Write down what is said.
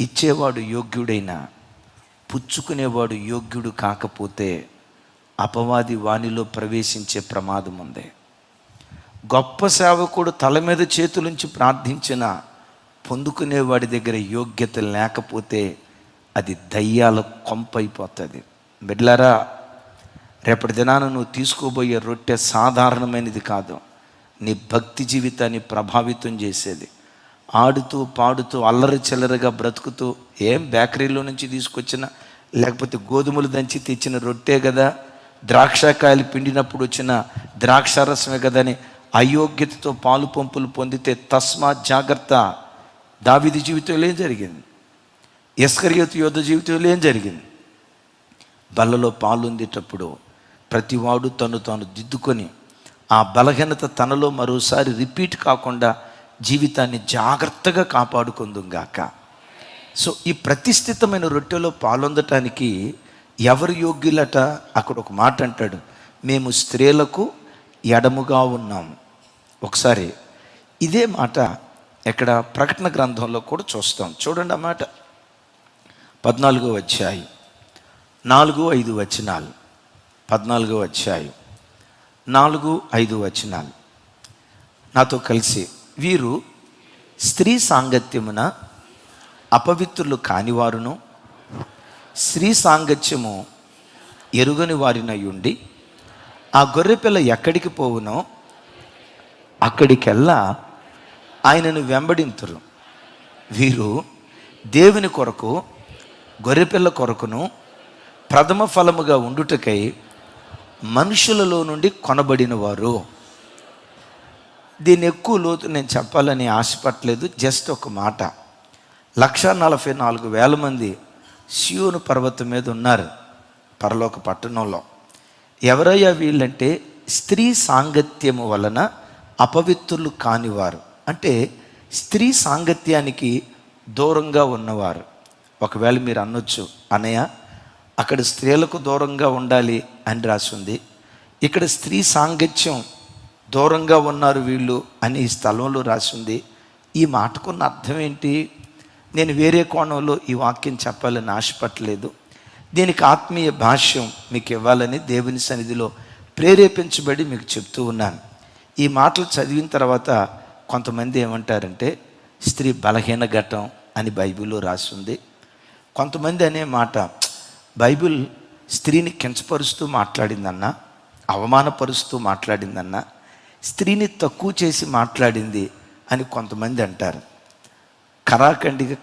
ఇచ్చేవాడు యోగ్యుడైనా పుచ్చుకునేవాడు యోగ్యుడు కాకపోతే అపవాది వాణిలో ప్రవేశించే ప్రమాదం ఉంది. గొప్ప సేవకుడు తల మీద చేతులుంచి ప్రార్థించిన పొందుకునేవాడి దగ్గర యోగ్యత లేకపోతే అది దయ్యాల కొంపైపోతుంది. బిడ్లారా రేపటి దినాన నువ్వు తీసుకోబోయే రొట్టె సాధారణమైనది కాదు. నీ భక్తి జీవితాన్ని ప్రభావితం చేసేది. ఆడుతూ పాడుతూ అల్లరి చిల్లరగా బ్రతుకుతూ ఏం బేకరీలో నుంచి తీసుకొచ్చిన లేకపోతే గోధుమలు దంచి తెచ్చిన రొట్టే కదా ద్రాక్షకాయలు పిండినప్పుడు వచ్చిన ద్రాక్షారసమే కదని అయోగ్యతతో పాలు పంపులు పొందితే తస్మాత్ జాగ్రత్త. దావిది జీవితంలో ఏం జరిగింది? ఎస్కరియోతు యోధ జీవితంలో ఏం జరిగింది? బల్లలో పాలుందేటప్పుడు ప్రతివాడు తను తాను దిద్దుకొని ఆ బలహీనత తనలో మరోసారి రిపీట్ కాకుండా జీవితాన్ని జాగ్రత్తగా కాపాడుకుందుగాక సో ఈ ప్రతిష్ఠితమైన రొట్టెలో పాలొందటానికి ఎవరు యోగ్యులట? అక్కడ ఒక మాట అంటాడు మేము స్త్రీలకు ఎడముగా ఉన్నాము. ఒకసారి ఇదే మాట ఇక్కడ ప్రకటన గ్రంథంలో కూడా చూస్తాం. చూడండి ఆ మాట. పద్నాలుగో అధ్యాయం నాలుగు ఐదు వచనాలు. పద్నాలుగో అధ్యాయం నాలుగు ఐదు వచనాలు. నాతో కలిసి వీరు స్త్రీ సాంగత్యమున అపవిత్రులు కానివారును స్త్రీ సాంగత్యము ఎరుగని వారినయుండి ఆ గొర్రెపిల్ల ఎక్కడికి పోవునో అక్కడికెల్లా ఆయనను వెంబడింతురు. వీరు దేవుని కొరకు గొర్రెపిల్ల కొరకును ప్రథమ ఫలముగా ఉండుటకై మనుషులలో నుండి కొనబడినవారు. దీన్ని ఎక్కువ లోతు నేను చెప్పాలని ఆశపడలేదు జస్ట్ ఒక మాట. లక్ష నలభై నాలుగు వేల మంది శివుని పర్వతం మీద ఉన్నారు పరలోక పట్టణంలో. ఎవరయ్యా వీళ్ళంటే స్త్రీ సాంగత్యము వలన అపవిత్రులు కానివారు. అంటే స్త్రీ సాంగత్యానికి దూరంగా ఉన్నవారు. ఒకవేళ మీరు అనొచ్చు అనయ్య అక్కడ స్త్రీలకు దూరంగా ఉండాలి అని రాసింది ఇక్కడ స్త్రీ సాంగత్యం దూరంగా ఉన్నారు వీళ్ళు అని ఈ స్థలంలో రాసింది. ఈ మాటకున్న అర్థం ఏంటి? నేను వేరే కోణంలో ఈ వాక్యం చెప్పాలని ఆశపట్టలేదు దీనికి ఆత్మీయ భాష్యం మీకు ఇవ్వాలని దేవుని సన్నిధిలో ప్రేరేపించబడి మీకు చెప్తూ ఉన్నాను. ఈ మాటలు చదివిన తర్వాత కొంతమంది ఏమంటారంటే స్త్రీ బలహీన ఘటం అని బైబిల్లో రాసింది. కొంతమంది అనే మాట బైబిల్ స్త్రీని కించపరుస్తూ మాట్లాడిందన్న అవమానపరుస్తూ మాట్లాడిందన్నా స్త్రీని తక్కువ చేసి మాట్లాడింది అని కొంతమంది అంటారు. కరాఖండిగా